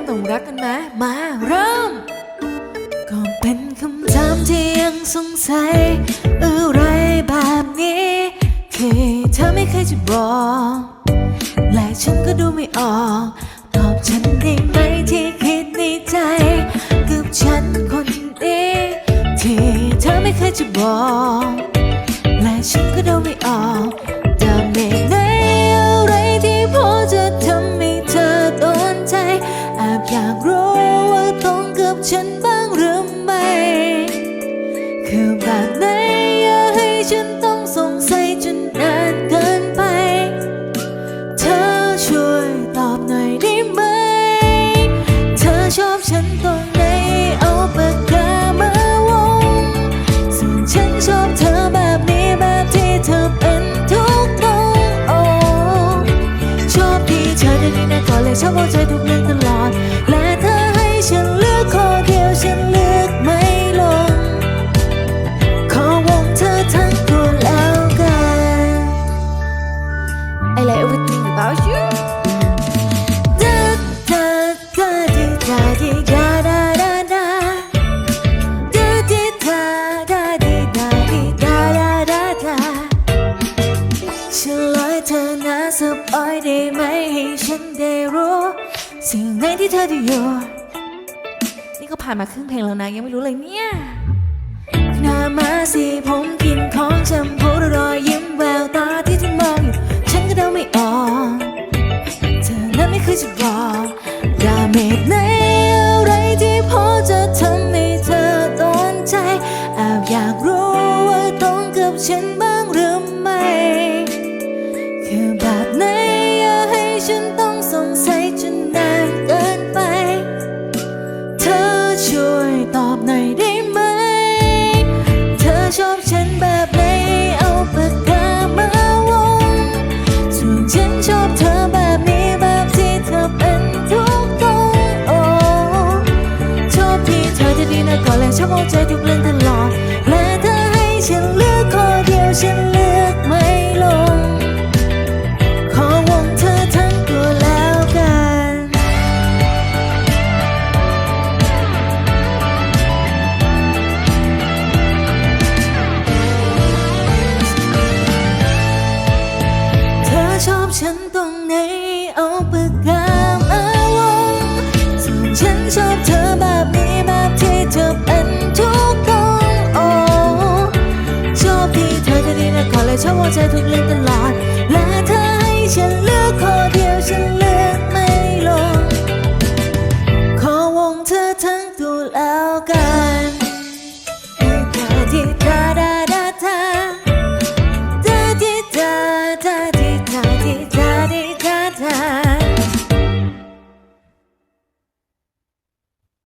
มต้องรักกันไหมมาเริ่ม ก็เป็นคำถามที่ยังสงสัยอะไรแบบนี้คือเธอไม่เคยจะบอกและฉันก็ดูไม่ออก ตอบฉันได้ไหมที่คิดในใจกับฉันคนนี้ที่เธอไม่เคยจะบอกและฉันก็ดูไม่ออก แอบอยากรู้ว่าตรงกับฉันบ้างหรือไม่ คือแบบไหนอย่าให้ฉันต้องสงสัยจนนานเกินไป เธอช่วยตอบหน่อยได้ไหม เธอชอบฉันตรงไหนเอาปากกามาวงส่วนฉันชอบเธอแบบนี้แบบที่เธอเป็นทุกตรงโอ้ชอบที่เธอได้ดีนะก่อนเลยชอบเอาใจทุก ได้รู้สิ่งไหนที่เธอได้อยู่ นี่ก็ผ่านมาครึ่งเพลงแล้วนะ ยังไม่รู้เลยเนี่ยหน้ามาสีผมกินของจำพูดรอยยิ้มแววตาที่เธอมองอยู่ ฉันก็เดาไม่ออก เธอนั้นไม่เคยจะบอก ฉันตรงไหนเอาปากกามาวงส่วนฉันชอบเธอแบบนี้แบบที่เธอเป็นทุกตรงโอ้ชอบที่เธอจะดีนะก่อนเลยชอบเอาใจทุกเรื่องตลอดและเธอให้ฉัน